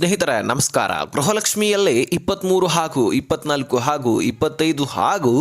ಸ್ನೇಹಿತರೆ, ನಮಸ್ಕಾರ. ಗೃಹಲಕ್ಷ್ಮಿಯಲ್ಲಿ ಇಪ್ಪತ್ತ್ಮೂರು ಹಾಗೂ ಇಪ್ಪತ್ನಾಲ್ಕು ಹಾಗೂ ಇಪ್ಪತ್ತೈದು ಹಾಗೂ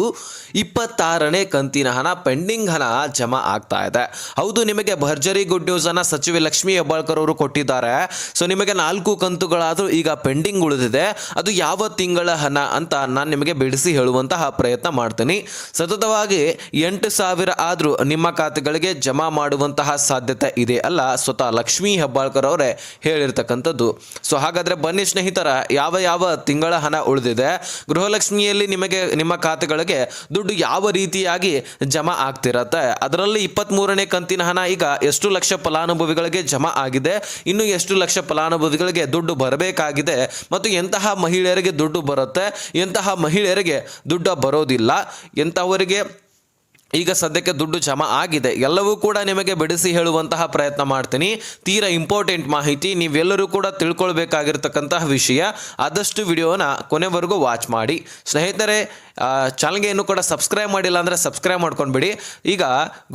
ಇಪ್ಪತ್ತಾರನೇ ಕಂತಿನ ಹಣ ಪೆಂಡಿಂಗ್ ಹಣ ಜಮಾ ಆಗ್ತಾ ಇದೆ. ಹೌದು, ನಿಮಗೆ ಭರ್ಜರಿ ಗುಡ್ ನ್ಯೂಸನ್ನು ಸಚಿವೆ ಲಕ್ಷ್ಮಿ ಹೆಬ್ಬಾಳ್ಕರ್ ಅವರು ಕೊಟ್ಟಿದ್ದಾರೆ. ಸೊ ನಿಮಗೆ ನಾಲ್ಕು ಕಂತುಗಳಾದರೂ ಈಗ ಪೆಂಡಿಂಗ್ ಉಳಿದಿದೆ. ಅದು ಯಾವ ತಿಂಗಳ ಹಣ ಅಂತ ನಾನು ನಿಮಗೆ ಬಿಡಿಸಿ ಹೇಳುವಂತಹ ಪ್ರಯತ್ನ ಮಾಡ್ತೀನಿ. ಸತತವಾಗಿ ಎಂಟು ಸಾವಿರ ಆದರೂ ನಿಮ್ಮ ಖಾತೆಗಳಿಗೆ ಜಮಾ ಮಾಡುವಂತಹ ಸಾಧ್ಯತೆ ಇದೆ ಅಲ್ಲ? ಸ್ವತಃ ಲಕ್ಷ್ಮೀ ಹೆಬ್ಬಾಳ್ಕರ್ ಅವರೇ ಹೇಳಿರ್ತಕ್ಕಂಥದ್ದು. ಸೊ ಹಾಗಾದರೆ ಬನ್ನಿ ಸ್ನೇಹಿತರ, ಯಾವ ಯಾವ ತಿಂಗಳ ಹಣ ಉಳಿದಿದೆ? ಗೃಹಲಕ್ಷ್ಮಿಯಲ್ಲಿ ನಿಮಗೆ, ನಿಮ್ಮ ಖಾತೆಗಳಿಗೆ ದುಡ್ಡು ಯಾವ ರೀತಿಯಾಗಿ ಜಮಾ ಆಗ್ತಿರತ್ತೆ? ಅದರಲ್ಲಿ ಇಪ್ಪತ್ತ್ಮೂರನೇ ಕಂತಿನ ಹಣ ಈಗ ಎಷ್ಟು ಲಕ್ಷ ಫಲಾನುಭವಿಗಳಿಗೆ ಜಮಾ ಆಗಿದೆ? ಇನ್ನು ಎಷ್ಟು ಲಕ್ಷ ಫಲಾನುಭವಿಗಳಿಗೆ ದುಡ್ಡು ಬರಬೇಕಾಗಿದೆ? ಮತ್ತು ಎಂತಹ ಮಹಿಳೆಯರಿಗೆ ದುಡ್ಡು ಬರುತ್ತೆ? ಎಂತಹ ಮಹಿಳೆಯರಿಗೆ ದುಡ್ಡು ಬರೋದಿಲ್ಲ? ಎಂಥವರಿಗೆ ಈಗ ಸದ್ಯಕ್ಕೆ ದುಡ್ಡು ಜಮಾ ಆಗಿದೆ. ಎಲ್ಲವೂ ಕೂಡ ನಿಮಗೆ ಬಿಡಿಸಿ ಹೇಳುವಂತಹ ಪ್ರಯತ್ನ ಮಾಡ್ತೀನಿ. ತೀರಾ ಇಂಪಾರ್ಟೆಂಟ್ ಮಾಹಿತಿ, ನೀವೆಲ್ಲರೂ ಕೂಡ ತಿಳ್ಕೊಳ್ಬೇಕಾಗಿರ್ತಕ್ಕಂತಹ ವಿಷಯ. ಆದಷ್ಟು ವಿಡಿಯೋನ ಕೊನೆವರೆಗೂ ವಾಚ್ ಮಾಡಿ. ಸ್ನೇಹಿತರೆ ಚಾನಲ್ಗೆ ಇನ್ನೂ ಕೂಡ ಸಬ್ಸ್ಕ್ರೈಬ್ ಮಾಡಿಲ್ಲ ಅಂದರೆ ಸಬ್ಸ್ಕ್ರೈಬ್ ಮಾಡ್ಕೊಂಡ್ಬಿಡಿ. ಈಗ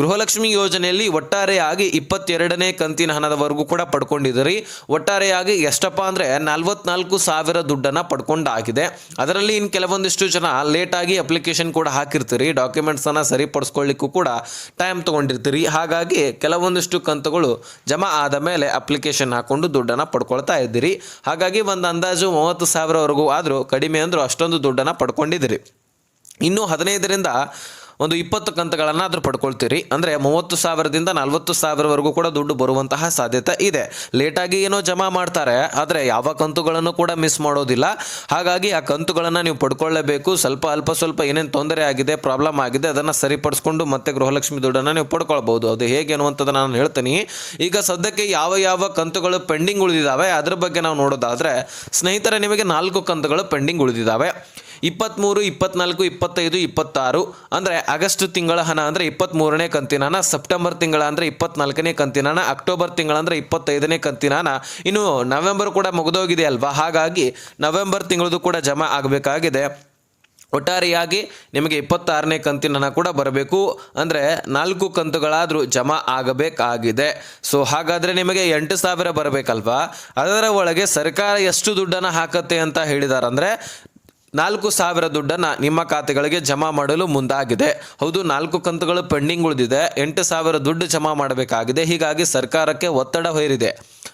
ಗೃಹಲಕ್ಷ್ಮಿ ಯೋಜನೆಯಲ್ಲಿ ಒಟ್ಟಾರೆಯಾಗಿ ಇಪ್ಪತ್ತೆರಡನೇ ಕಂತಿನ ಹಣದವರೆಗೂ ಕೂಡ ಪಡ್ಕೊಂಡಿದ್ದೀರಿ. ಒಟ್ಟಾರೆಯಾಗಿ ಎಷ್ಟಪ್ಪ ಅಂದರೆ ನಲ್ವತ್ನಾಲ್ಕು ಸಾವಿರ ದುಡ್ಡನ್ನು ಪಡ್ಕೊಂಡಾಗಿದೆ. ಅದರಲ್ಲಿ ಇನ್ನು ಕೆಲವೊಂದಿಷ್ಟು ಜನ ಲೇಟಾಗಿ ಅಪ್ಲಿಕೇಶನ್ ಕೂಡ ಹಾಕಿರ್ತೀರಿ. ಡಾಕ್ಯುಮೆಂಟ್ಸನ್ನು ಸರಿಪಡಿಸ್ಕೊಳ್ಳಿಕ್ಕೂ ಕೂಡ ಟೈಮ್ ತೊಗೊಂಡಿರ್ತೀರಿ. ಹಾಗಾಗಿ ಕೆಲವೊಂದಿಷ್ಟು ಕಂತುಗಳು ಜಮಾ ಆದ ಮೇಲೆ ಅಪ್ಲಿಕೇಶನ್ ಹಾಕೊಂಡು ದುಡ್ಡನ್ನು ಪಡ್ಕೊಳ್ತಾ ಇದ್ದೀರಿ. ಹಾಗಾಗಿ ಒಂದು ಅಂದಾಜು ಮೂವತ್ತು ಸಾವಿರವರೆಗೂ ಆದರೂ ಕಡಿಮೆ ಅಂದರೂ ಅಷ್ಟೊಂದು ದುಡ್ಡನ್ನು ಪಡ್ಕೊಂಡಿದ್ದೀರಿ. ಇನ್ನು ಹದಿನೈದರಿಂದ ಒಂದು ಇಪ್ಪತ್ತು ಕಂತುಗಳನ್ನಾದರೂ ಪಡ್ಕೊಳ್ತೀರಿ. ಅಂದರೆ ಮೂವತ್ತು ಸಾವಿರದಿಂದ ನಲ್ವತ್ತು ಸಾವಿರವರೆಗೂ ಕೂಡ ದುಡ್ಡು ಬರುವಂತಹ ಸಾಧ್ಯತೆ ಇದೆ. ಲೇಟಾಗಿ ಏನೋ ಜಮಾ ಮಾಡ್ತಾರೆ, ಆದರೆ ಯಾವ ಕಂತುಗಳನ್ನು ಕೂಡ ಮಿಸ್ ಮಾಡೋದಿಲ್ಲ. ಹಾಗಾಗಿ ಆ ಕಂತುಗಳನ್ನು ನೀವು ಪಡ್ಕೊಳ್ಳೇಬೇಕು. ಸ್ವಲ್ಪ ಅಲ್ಪ ಸ್ವಲ್ಪ ಏನೇನು ತೊಂದರೆ ಆಗಿದೆ, ಪ್ರಾಬ್ಲಮ್ ಆಗಿದೆ, ಅದನ್ನು ಸರಿಪಡಿಸ್ಕೊಂಡು ಮತ್ತೆ ಗೃಹಲಕ್ಷ್ಮಿ ದುಡ್ಡನ್ನು ನೀವು ಪಡ್ಕೊಳ್ಬೋದು ಅದು ಹೇಗೆ ಅನ್ನುವಂಥದ್ದು ನಾನು ಹೇಳ್ತೀನಿ. ಈಗ ಸದ್ಯಕ್ಕೆ ಯಾವ ಯಾವ ಕಂತುಗಳು ಪೆಂಡಿಂಗ್ ಉಳಿದಿದ್ದಾವೆ, ಅದ್ರ ಬಗ್ಗೆ ನಾವು ನೋಡೋದಾದರೆ, ಸ್ನೇಹಿತರೆ, ನಿಮಗೆ ನಾಲ್ಕು ಕಂತುಗಳು ಪೆಂಡಿಂಗ್ ಉಳಿದಿದ್ದಾವೆ. ಇಪ್ಪತ್ತ್ಮೂರು ಇಪ್ಪತ್ನಾಲ್ಕು, ಇಪ್ಪತ್ತೈದು, ಇಪ್ಪತ್ತಾರು, ಅಂದರೆ ಆಗಸ್ಟ್ ತಿಂಗಳ ಹಣ ಅಂದರೆ ಇಪ್ಪತ್ತ್ಮೂರನೇ ಕಂತಿನ ಹಣ ಸೆಪ್ಟೆಂಬರ್ ತಿಂಗಳ ಅಂದರೆ ಇಪ್ಪತ್ನಾಲ್ಕನೇ ಕಂತಿನ ಹಣ ಅಕ್ಟೋಬರ್ ತಿಂಗಳ ಅಂದರೆ ಇಪ್ಪತ್ತೈದನೇ ಕಂತಿನ ಹಣ ಇನ್ನು ನವೆಂಬರ್ ಕೂಡ ಮುಗಿದೋಗಿದೆ ಅಲ್ವಾ? ಹಾಗಾಗಿ ನವೆಂಬರ್ ತಿಂಗಳದು ಕೂಡ ಜಮಾ ಆಗಬೇಕಾಗಿದೆ. ಒಟ್ಟಾರೆಯಾಗಿ ನಿಮಗೆ ಇಪ್ಪತ್ತಾರನೇ ಕಂತಿನ ಹಣ ಕೂಡ ಬರಬೇಕು. ಅಂದರೆ ನಾಲ್ಕು ಕಂತುಗಳಾದರೂ ಜಮಾ ಆಗಬೇಕಾಗಿದೆ. ಸೊ ಹಾಗಾದರೆ ನಿಮಗೆ ಎಂಟು ಸಾವಿರ ಬರಬೇಕಲ್ವಾ? ಅದರ ಒಳಗೆ ಸರ್ಕಾರ ಎಷ್ಟು ದುಡ್ಡನ್ನು ಹಾಕತ್ತೆ ಅಂತ ಹೇಳಿದ್ದಾರೆ ಅಂದರೆ ನಾಲ್ಕು ಸಾವಿರ ದುಡ್ಡನ್ನು ನಿಮ್ಮ ಖಾತೆಗಳಿಗೆ ಜಮಾ ಮಾಡಲು ಮುಂದಾಗಿದೆ. ಹೌದು, ನಾಲ್ಕು ಕಂತುಗಳು ಪೆಂಡಿಂಗ್ ಉಳಿದಿದೆ. ಎಂಟು ಸಾವಿರ ದುಡ್ಡು ಜಮಾ ಮಾಡಬೇಕಾಗಿದೆ. ಹೀಗಾಗಿ ಸರ್ಕಾರಕ್ಕೆ ಒತ್ತಡ ಹೇರಿದೆ.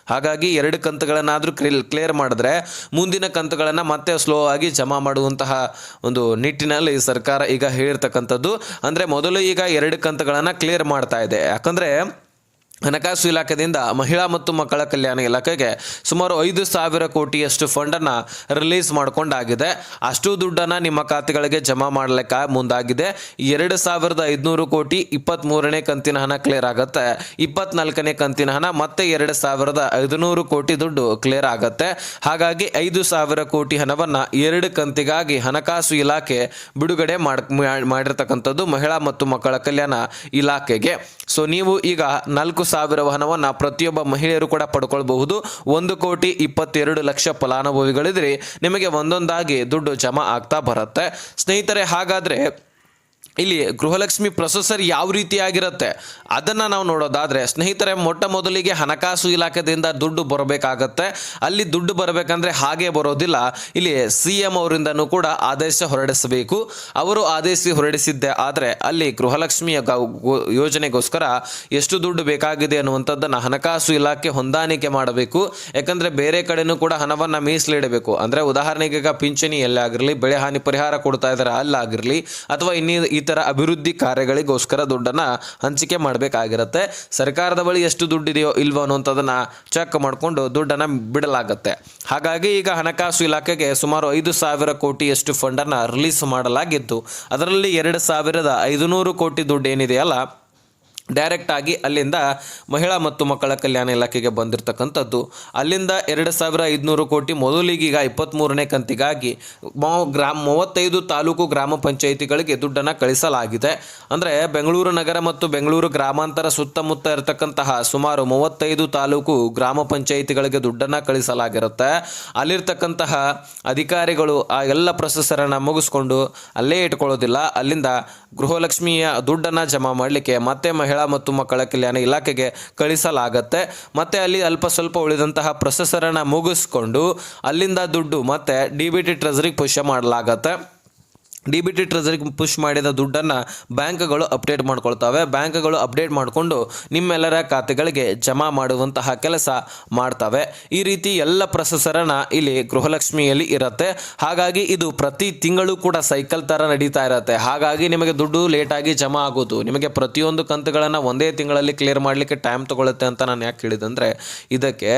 ಹಾಗಾಗಿ ಎರಡು ಕಂತುಗಳನ್ನಾದರೂ ಕ್ಲಿಯರ್ ಕ್ಲಿಯರ್ ಮಾಡಿದ್ರೆ ಮುಂದಿನ ಕಂತುಗಳನ್ನು ಮತ್ತೆ ಸ್ಲೋ ಆಗಿ ಜಮಾ ಮಾಡುವಂತಹ ಒಂದು ನಿಟ್ಟಿನಲ್ಲಿ ಸರ್ಕಾರ ಈಗ ಹೇಳಿರ್ತಕ್ಕಂಥದ್ದು. ಅಂದರೆ ಮೊದಲು ಈಗ ಎರಡು ಕಂತುಗಳನ್ನು ಕ್ಲಿಯರ್ ಮಾಡ್ತಾ ಇದೆ. ಯಾಕಂದರೆ ಹಣಕಾಸು ಇಲಾಖೆಯಿಂದ ಮಹಿಳಾ ಮತ್ತು ಮಕ್ಕಳ ಕಲ್ಯಾಣ ಇಲಾಖೆಗೆ ಸುಮಾರು ಐದು ಸಾವಿರ ಕೋಟಿಯಷ್ಟು ಫಂಡನ್ನು ರಿಲೀಸ್ ಮಾಡ್ಕೊಂಡಾಗಿದೆ. ಅಷ್ಟು ದುಡ್ಡನ್ನು ನಿಮ್ಮ ಖಾತೆಗಳಿಗೆ ಜಮಾ ಮಾಡಲಿಕ್ಕೆ ಮುಂದಾಗಿದೆ. ಎರಡು ಸಾವಿರದ ಐದುನೂರು ಕೋಟಿ ಇಪ್ಪತ್ತ್ಮೂರನೇ ಕಂತಿನ ಹಣ ಕ್ಲಿಯರ್ ಆಗುತ್ತೆ. ಇಪ್ಪತ್ನಾಲ್ಕನೇ ಕಂತಿನ ಹಣ ಮತ್ತೆ ಎರಡು ಸಾವಿರದ ಐದುನೂರು ಕೋಟಿ ದುಡ್ಡು ಕ್ಲಿಯರ್ ಆಗುತ್ತೆ. ಹಾಗಾಗಿ ಐದು ಸಾವಿರ ಕೋಟಿ ಹಣವನ್ನು ಎರಡು ಕಂತಿಗಾಗಿ ಹಣಕಾಸು ಇಲಾಖೆ ಬಿಡುಗಡೆ ಮಾಡಿ ಮಾಡಿರ್ತಕ್ಕಂಥದ್ದು ಮಹಿಳಾ ಮತ್ತು ಮಕ್ಕಳ ಕಲ್ಯಾಣ ಇಲಾಖೆಗೆ. ಸೊ ನೀವು ಈಗ ನಾಲ್ಕು ಸಾವಿರ ಹಣವನ್ನು ಪ್ರತಿಯೊಬ್ಬ ಮಹಿಳೆಯರು ಕೂಡ ಪಡ್ಕೊಳ್ಬಹುದು. ಒಂದು ಕೋಟಿ ಇಪ್ಪತ್ತೆರಡು ಲಕ್ಷ ಫಲಾನುಭವಿಗಳಿದ್ರೆ ನಿಮಗೆ ಒಂದೊಂದಾಗಿ ದುಡ್ಡು ಜಮಾ ಆಗ್ತಾ ಬರುತ್ತೆ. ಸ್ನೇಹಿತರೆ, ಹಾಗಾದರೆ ಇಲ್ಲಿ ಗೃಹಲಕ್ಷ್ಮಿ ಪ್ರೊಸೆಸರ್ ಯಾವ ರೀತಿಯಾಗಿರುತ್ತೆ ಅದನ್ನು ನಾವು ನೋಡೋದಾದರೆ, ಸ್ನೇಹಿತರೆ, ಮೊಟ್ಟ ಮೊದಲಿಗೆ ಹಣಕಾಸು ಇಲಾಖೆಯಿಂದ ದುಡ್ಡು ಬರಬೇಕಾಗತ್ತೆ. ಅಲ್ಲಿ ದುಡ್ಡು ಬರಬೇಕಂದ್ರೆ ಹಾಗೆ ಬರೋದಿಲ್ಲ. ಇಲ್ಲಿ ಸಿ ಎಂ ಅವರಿಂದನೂ ಕೂಡ ಆದೇಶ ಹೊರಡಿಸಬೇಕು. ಅವರು ಆದೇಶ ಹೊರಡಿಸಿದ್ದೆ ಆದರೆ ಅಲ್ಲಿ ಗೃಹಲಕ್ಷ್ಮಿಯ ಯೋಜನೆಗೋಸ್ಕರ ಎಷ್ಟು ದುಡ್ಡು ಬೇಕಾಗಿದೆ ಅನ್ನುವಂಥದ್ದನ್ನು ಹಣಕಾಸು ಇಲಾಖೆ ಹೊಂದಾಣಿಕೆ ಮಾಡಬೇಕು. ಯಾಕಂದರೆ ಬೇರೆ ಕಡೆಯೂ ಕೂಡ ಹಣವನ್ನು ಮೀಸಲಿಡಬೇಕು. ಅಂದರೆ ಉದಾಹರಣೆಗೆ ಈಗ ಪಿಂಚಣಿ ಎಲ್ಲಾಗಿರಲಿ ಬೆಳೆ ಹಾನಿ ಪರಿಹಾರ ಕೊಡ್ತಾ ಇದ್ದಾರೆ ಅಲ್ಲಾಗಿರಲಿ, ಅಥವಾ ಇನ್ನಿ ಈ ಥರ ಅಭಿವೃದ್ಧಿ ಕಾರ್ಯಗಳಿಗೋಸ್ಕರ ದುಡ್ಡನ್ನು ಹಂಚಿಕೆ ಮಾಡಬೇಕಾಗಿರುತ್ತೆ. ಸರ್ಕಾರದ ಬಳಿ ಎಷ್ಟು ದುಡ್ಡಿದೆಯೋ ಇಲ್ವೋ ಅನ್ನುವಂಥದ್ದನ್ನು ಚೆಕ್ ಮಾಡಿಕೊಂಡು ದುಡ್ಡನ್ನು ಬಿಡಲಾಗುತ್ತೆ. ಹಾಗಾಗಿ ಈಗ ಹಣಕಾಸು ಇಲಾಖೆಗೆ ಸುಮಾರು ಐದು ಸಾವಿರ ಕೋಟಿಯಷ್ಟು ಫಂಡನ್ನು ರಿಲೀಸ್ ಮಾಡಲಾಗಿತ್ತು ಅದರಲ್ಲಿ ಎರಡು ಸಾವಿರದ ಐದುನೂರು ಕೋಟಿ ದುಡ್ಡು ಏನಿದೆಯಲ್ಲ ಡೈರೆಕ್ಟ್ ಆಗಿ ಅಲ್ಲಿಂದ ಮಹಿಳಾ ಮತ್ತು ಮಕ್ಕಳ ಕಲ್ಯಾಣ ಇಲಾಖೆಗೆ ಬಂದಿರತಕ್ಕಂಥದ್ದು. ಅಲ್ಲಿಂದ ಎರಡು ಸಾವಿರ ಐದುನೂರು ಕೋಟಿ ಮೊದಲಿಗೀಗ ಇಪ್ಪತ್ತ್ಮೂರನೇ ಕಂತಿಗಾಗಿ ಮೋ, ಗ್ರಾಮ, ಮೂವತ್ತೈದು ತಾಲೂಕು ಗ್ರಾಮ ಪಂಚಾಯಿತಿಗಳಿಗೆ ದುಡ್ಡನ್ನು ಕಳಿಸಲಾಗಿದೆ. ಅಂದರೆ ಬೆಂಗಳೂರು ನಗರ ಮತ್ತು ಬೆಂಗಳೂರು ಗ್ರಾಮಾಂತರ ಸುತ್ತಮುತ್ತ ಇರತಕ್ಕಂತಹ ಸುಮಾರು ಮೂವತ್ತೈದು ತಾಲೂಕು ಗ್ರಾಮ ಪಂಚಾಯಿತಿಗಳಿಗೆ ದುಡ್ಡನ್ನು ಕಳಿಸಲಾಗಿರುತ್ತೆ. ಅಲ್ಲಿರ್ತಕ್ಕಂತಹ ಅಧಿಕಾರಿಗಳು ಆ ಎಲ್ಲ ಪ್ರೊಸೆಸರನ್ನು ಮುಗಿಸ್ಕೊಂಡು ಅಲ್ಲೇ ಇಟ್ಕೊಳ್ಳೋದಿಲ್ಲ. ಅಲ್ಲಿಂದ ಗೃಹಲಕ್ಷ್ಮಿಯ ದುಡ್ಡನ್ನು ಜಮಾ ಮಾಡಲಿಕ್ಕೆ ಮತ್ತೆ ಮಹಿಳಾ ಮಹಿಳಾ ಮತ್ತು ಮಕ್ಕಳ ಕಲ್ಯಾಣ ಇಲಾಖೆಗೆ ಕಳಿಸಲಾಗತ್ತೆ. ಮತ್ತೆ ಅಲ್ಲಿ ಅಲ್ಪ ಸ್ವಲ್ಪ ಉಳಿದಂತಹ ಪ್ರೊಸೆಸರನ್ನು ಮುಗಿಸ್ಕೊಂಡು ಅಲ್ಲಿಂದ ದುಡ್ಡು ಮತ್ತೆ ಡಿ ಬಿ ಟಿ ಟ್ರೆಸರಿಗೆ ಪುಷ್ಯ ಮಾಡಲಾಗತ್ತೆ. ಡಿ ಬಿ ಟಿ ಟ್ರೆಸರಿಗೆ ಪುಷ್ ಮಾಡಿದ ದುಡ್ಡನ್ನು ಬ್ಯಾಂಕ್ಗಳು ಅಪ್ಡೇಟ್ ಮಾಡ್ಕೊಳ್ತವೆ. ಬ್ಯಾಂಕ್ಗಳು ಅಪ್ಡೇಟ್ ಮಾಡಿಕೊಂಡು ನಿಮ್ಮೆಲ್ಲರ ಖಾತೆಗಳಿಗೆ ಜಮಾ ಮಾಡುವಂತಹ ಕೆಲಸ ಮಾಡ್ತವೆ. ಈ ರೀತಿ ಎಲ್ಲ ಪ್ರೊಸೆಸರನ್ನು ಇಲ್ಲಿ ಗೃಹಲಕ್ಷ್ಮಿಯಲ್ಲಿ ಇರುತ್ತೆ. ಹಾಗಾಗಿ ಇದು ಪ್ರತಿ ತಿಂಗಳು ಕೂಡ ಸೈಕಲ್ ಥರ ನಡೀತಾ ಇರುತ್ತೆ. ಹಾಗಾಗಿ ನಿಮಗೆ ದುಡ್ಡು ಲೇಟಾಗಿ ಜಮಾ ಆಗೋದು. ನಿಮಗೆ ಪ್ರತಿಯೊಂದು ಕಂತುಗಳನ್ನು ಒಂದೇ ತಿಂಗಳಲ್ಲಿ ಕ್ಲಿಯರ್ ಮಾಡಲಿಕ್ಕೆ ಟೈಮ್ ತೊಗೊಳುತ್ತೆ ಅಂತ ನಾನು ಯಾಕೆ ಹೇಳಿದಂದರೆ, ಇದಕ್ಕೆ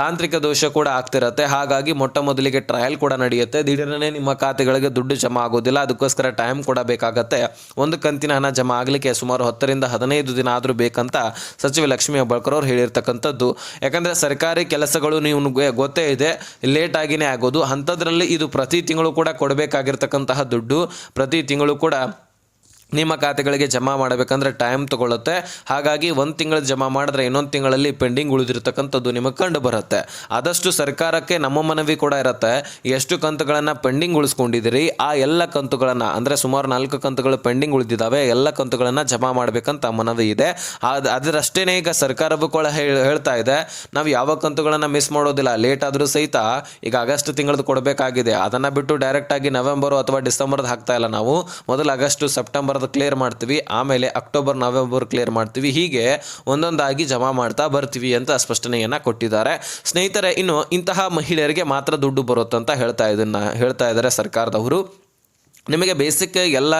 ತಾಂತ್ರಿಕ ದೋಷ ಕೂಡ ಆಗ್ತಿರತ್ತೆ. ಹಾಗಾಗಿ ಮೊಟ್ಟ ಮೊದಲಿಗೆ ಟ್ರಯಲ್ ಕೂಡ ನಡೆಯುತ್ತೆ. ದಿಢೀರನೇ ನಿಮ್ಮ ಖಾತೆಗಳಿಗೆ ದುಡ್ಡು ಜಮಾ ಆಗೋದಿಲ್ಲ. ಅದಕ್ಕೋಸ್ಕರ ಟೈಮ್ ಕೂಡ ಬೇಕಾಗತ್ತೆ. ಒಂದು ಕಂತಿನ ಹಣ ಜಮಾ ಆಗಲಿಕ್ಕೆ ಸುಮಾರು ಹತ್ತರಿಂದ ಹದಿನೈದು ದಿನ ಆದರೂ ಬೇಕಂತ ಸಚಿವ ಲಕ್ಷ್ಮೀ ಹೆಬ್ಬಾಳ್ಕರ್ ಅವರು ಹೇಳಿರ್ತಕ್ಕಂಥದ್ದು. ಯಾಕಂದರೆ ಸರ್ಕಾರಿ ಕೆಲಸಗಳು ನೀವು ಗೊತ್ತೇ ಇದೆ ಲೇಟ್ ಆಗಿನೇ ಆಗೋದು. ಅಂಥದ್ರಲ್ಲಿ ಇದು ಪ್ರತಿ ತಿಂಗಳು ಕೂಡ ಕೊಡಬೇಕಾಗಿರ್ತಕ್ಕಂತಹ ದುಡ್ಡು, ಪ್ರತಿ ತಿಂಗಳು ಕೂಡ ನಿಮ್ಮ ಖಾತೆಗಳಿಗೆ ಜಮಾ ಮಾಡಬೇಕಂದ್ರೆ ಟೈಮ್ ತಗೊಳ್ಳುತ್ತೆ ಹಾಗಾಗಿ ಒಂದು ತಿಂಗಳು ಜಮಾ ಮಾಡಿದ್ರೆ ಇನ್ನೊಂದು ತಿಂಗಳಲ್ಲಿ ಪೆಂಡಿಂಗ್ ಉಳಿದಿರ್ತಕ್ಕಂಥದ್ದು ನಿಮಗೆ ಕಂಡು ಬರುತ್ತೆ ಆದಷ್ಟು ಸರ್ಕಾರಕ್ಕೆ ನಮ್ಮ ಮನವಿ ಕೂಡ ಇರುತ್ತೆ. ಎಷ್ಟು ಕಂತುಗಳನ್ನು ಪೆಂಡಿಂಗ್ ಉಳಿಸ್ಕೊಂಡಿದ್ದೀರಿ, ಆ ಎಲ್ಲ ಕಂತುಗಳನ್ನು, ಅಂದರೆ ಸುಮಾರು ನಾಲ್ಕು ಕಂತುಗಳು ಪೆಂಡಿಂಗ್ ಉಳಿದಿದ್ದಾವೆ, ಎಲ್ಲ ಕಂತುಗಳನ್ನು ಜಮಾ ಮಾಡಬೇಕಂತ ಮನವಿ ಇದೆ. ಅದು ಅದರಷ್ಟೇ ಈಗ ಸರ್ಕಾರವೂ ಕೂಡ ಹೇಳ್- ಹೇಳ್ತಾ ಇದೆ. ನಾವು ಯಾವ ಕಂತುಗಳನ್ನು ಮಿಸ್ ಮಾಡೋದಿಲ್ಲ. ಲೇಟ್ ಆದರೂ ಸಹಿತ ಈಗ ಆಗಸ್ಟ್ ತಿಂಗಳದ್ದು ಕೊಡಬೇಕಾಗಿದೆ. ಅದನ್ನು ಬಿಟ್ಟು ಡೈರೆಕ್ಟಾಗಿ ನವೆಂಬರು ಅಥವಾ ಡಿಸೆಂಬರ್ದು ಹಾಕ್ತಾ ಇಲ್ಲ ನಾವು. ಮೊದಲು ಆಗಸ್ಟು ಸೆಪ್ಟೆಂಬರ್ದು ಕ್ಲಿಯರ್ ಮಾಡ್ತೀವಿ. ಆಮೇಲೆ ಅಕ್ಟೋಬರ್ ನವೆಂಬರ್ ಕ್ಲಿಯರ್ ಮಾಡ್ತೀವಿ. ಹೀಗೆ ಒಂದೊಂದಾಗಿ ಜಮಾ ಮಾಡ್ತಾ ಬರ್ತೀವಿ ಅಂತ ಸ್ಪಷ್ಟನೆಯನ್ನು ಕೊಟ್ಟಿದ್ದಾರೆ. ಸ್ನೇಹಿತರೆ, ಇನ್ನು ಇಂತಹ ಮಹಿಳೆಯರಿಗೆ ಮಾತ್ರ ದುಡ್ಡು ಬರುತ್ತಂತ ಹೇಳ್ತಾ ಇದನ್ನ ಹೇಳ್ತಾ ಇದ್ದಾರೆ ಸರ್ಕಾರದವರು. ನಿಮಗೆ ಬೇಸಿಕ್ ಎಲ್ಲ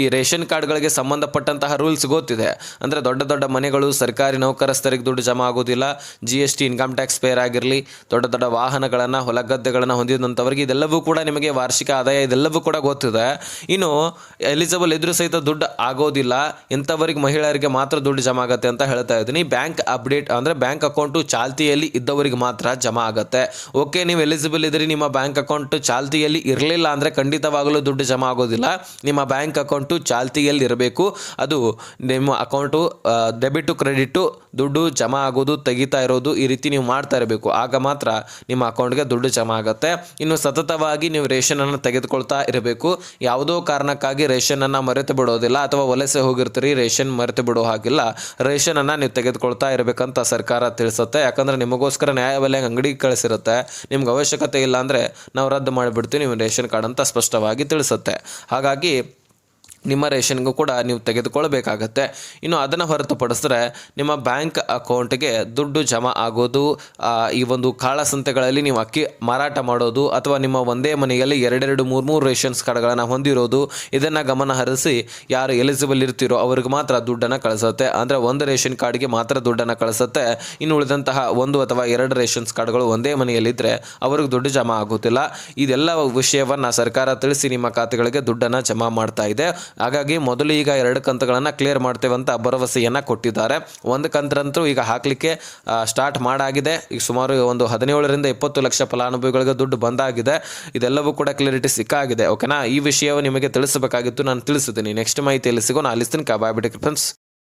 ಈ ರೇಷನ್ ಕಾರ್ಡ್ಗಳಿಗೆ ಸಂಬಂಧಪಟ್ಟಂತಹ ರೂಲ್ಸ್ ಗೊತ್ತಿದೆ. ಅಂದರೆ ದೊಡ್ಡ ದೊಡ್ಡ ಮನೆಗಳು, ಸರ್ಕಾರಿ ನೌಕರಸ್ಥರಿಗೆ ದುಡ್ಡು ಜಮಾ ಆಗೋದಿಲ್ಲ G S T income tax payer ಆಗಿರಲಿ, ದೊಡ್ಡ ದೊಡ್ಡ ವಾಹನಗಳನ್ನು, ಹೊಲ ಗದ್ದೆಗಳನ್ನು ಹೊಂದಿದಂಥವ್ರಿಗೆ ಇದೆಲ್ಲವೂ ಕೂಡ ನಿಮಗೆ ವಾರ್ಷಿಕ ಆದಾಯ ಇದೆಲ್ಲವೂ ಕೂಡ ಗೊತ್ತಿದೆ. ಇನ್ನು ಎಲಿಜಿಬಲ್ ಇದ್ರೂ ಸಹಿತ ದುಡ್ಡು ಆಗೋದಿಲ್ಲ, ಇಂಥವರಿಗೆ ಮಹಿಳೆಯರಿಗೆ ಮಾತ್ರ ದುಡ್ಡು ಜಮಾ ಆಗುತ್ತೆ ಅಂತ ಹೇಳ್ತಾ ಇದ್ದೀನಿ. ಬ್ಯಾಂಕ್ ಅಪ್ಡೇಟ್ ಅಂದರೆ ಬ್ಯಾಂಕ್ ಅಕೌಂಟು ಚಾಲ್ತಿಯಲ್ಲಿ ಇದ್ದವರಿಗೆ ಮಾತ್ರ ಜಮಾ ಆಗುತ್ತೆ. ಓಕೆ ನೀವು ಎಲಿಜಿಬಲ್ ಇದ್ರಿ, ನಿಮ್ಮ ಬ್ಯಾಂಕ್ ಅಕೌಂಟ್ ಚಾಲ್ತಿಯಲ್ಲಿ ಇರಲಿಲ್ಲ ಅಂದರೆ ಖಂಡಿತವಾಗಲೂ ದುಡ್ಡು ಜಮಾ ಆಗೋದಿಲ್ಲ. ನಿಮ್ಮ ಬ್ಯಾಂಕ್ ಅಕೌಂಟು ಚಾಲ್ತಿಯಲ್ಲಿ ಇರಬೇಕು. ಅದು ನಿಮ್ಮ ಅಕೌಂಟು ಡೆಬಿಟು, ಕ್ರೆಡಿಟು ದುಡ್ಡು ಜಮಾ ಆಗೋದು, ತೆಗಿತಾ ಇರೋದು ಈ ರೀತಿ ನೀವು ಮಾಡ್ತಾ ಇರಬೇಕು. ಆಗ ಮಾತ್ರ ನಿಮ್ಮ ಅಕೌಂಟ್ಗೆ ದುಡ್ಡು ಜಮಾ ಆಗುತ್ತೆ. ಇನ್ನು ಸತತವಾಗಿ ನೀವು ರೇಷನನ್ನು ತೆಗೆದುಕೊಳ್ತಾ ಇರಬೇಕು. ಯಾವುದೋ ಕಾರಣಕ್ಕಾಗಿ ರೇಷನನ್ನು ಮರೆತು ಬಿಡೋದಿಲ್ಲ ಅಥವಾ ವಲಸೆ ಹೋಗಿರ್ತೀರಿ, ರೇಷನ್ ಮರೆತು ಬಿಡೋ ಹಾಗಿಲ್ಲ. ರೇಷನನ್ನು ನೀವು ತೆಗೆದುಕೊಳ್ತಾ ಇರಬೇಕಂತ ಸರ್ಕಾರ ತಿಳಿಸುತ್ತೆ. ಯಾಕಂದರೆ ನಿಮಗೋಸ್ಕರ ನ್ಯಾಯಬೆಲೆ ಅಂಗಡಿಗೆ ಕಳಿಸಿರುತ್ತೆ. ನಿಮ್ಗೆ ಅವಶ್ಯಕತೆ ಇಲ್ಲ ಅಂದರೆ ನಾವು ರದ್ದು ಮಾಡಿಬಿಡ್ತೀವಿ. ನೀವು ರೇಷನ್ ಕಾರ್ಡ್ ಅಂತ ಸ್ಪಷ್ಟವಾಗಿ ತಿಳಿಸುತ್ತೆ. ಹಾಗಾಗಿ ನಿಮ್ಮ ರೇಷನ್ಗೂ ಕೂಡ ನೀವು ತೆಗೆದುಕೊಳ್ಬೇಕಾಗತ್ತೆ. ಇನ್ನು ಅದನ್ನು ಹೊರತುಪಡಿಸಿದ್ರೆ ನಿಮ್ಮ ಬ್ಯಾಂಕ್ ಅಕೌಂಟ್ಗೆ ದುಡ್ಡು ಜಮಾ ಆಗೋದು ಈ ಒಂದು ಕಾಳಸಂತೆಗಳಲ್ಲಿ ನೀವು ಅಕ್ಕಿ ಮಾರಾಟ ಮಾಡೋದು, ಅಥವಾ ನಿಮ್ಮ ಒಂದೇ ಮನೆಯಲ್ಲಿ ಎರಡೆರಡು ಮೂರು ಮೂರು ರೇಷನ್ಸ್ ಕಾರ್ಡ್ಗಳನ್ನು ಹೊಂದಿರೋದು, ಇದನ್ನು ಗಮನ ಹರಿಸಿ ಯಾರು ಎಲಿಜಿಬಲ್ ಇರ್ತೀರೋ ಅವ್ರಿಗೆ ಮಾತ್ರ ದುಡ್ಡನ್ನು ಕಳಿಸುತ್ತೆ. ಅಂದರೆ ಒಂದು ರೇಷನ್ ಕಾರ್ಡ್ಗೆ ಮಾತ್ರ ದುಡ್ಡನ್ನು ಕಳಿಸುತ್ತೆ. ಇನ್ನು ಉಳಿದಂತಹ ಒಂದು ಅಥವಾ ಎರಡು ರೇಷನ್ಸ್ ಕಾರ್ಡ್ಗಳು ಒಂದೇ ಮನೆಯಲ್ಲಿದ್ದರೆ ಅವ್ರಿಗೆ ದುಡ್ಡು ಜಮಾ ಆಗೋದಿಲ್ಲ. ಇದೆಲ್ಲ ವಿಷಯವನ್ನು ಸರ್ಕಾರ ತಿಳಿಸಿ ನಿಮ್ಮ ಖಾತೆಗಳಿಗೆ ದುಡ್ಡನ್ನು ಜಮಾ ಮಾಡ್ತಾ ಇದೆ. ಹಾಗಾಗಿ ಮೊದಲು ಈಗ ಎರಡು ಕಂತುಗಳನ್ನು ಕ್ಲಿಯರ್ ಮಾಡ್ತೇವೆ ಅಂತ ಭರವಸೆಯನ್ನು ಕೊಟ್ಟಿದ್ದಾರೆ. ಒಂದು ಕಂತರಂತೂ ಈಗ ಹಾಕಲಿಕ್ಕೆ ಸ್ಟಾರ್ಟ್ ಮಾಡಾಗಿದೆ. ಈಗ ಸುಮಾರು ಒಂದು ಹದಿನೇಳರಿಂದ ಇಪ್ಪತ್ತು ಲಕ್ಷ ಫಲಾನುಭವಿಗಳಿಗೆ ದುಡ್ಡು ಬಂದಾಗಿದೆ. ಇದೆಲ್ಲವೂ ಕೂಡ ಕ್ಲಿಯರಿಟಿ ಸಿಕ್ಕಾಗಿದೆ. ಓಕೆನಾ ಈ ವಿಷಯವು ನಿಮಗೆ ತಿಳಿಸಬೇಕಾಗಿತ್ತು. ನಾನು ತಿಳಿಸಿದ್ದೀನಿ. ನೆಕ್ಸ್ಟ್ ಮಾಹಿತಿಯಲ್ಲಿ ಸಿಗೋಣ. ಅಲ್ಲಿಸ್ತೀನಿ ಬಾಯ್ ಬಿಡಿ ಫ್ರೆಂಡ್ಸ್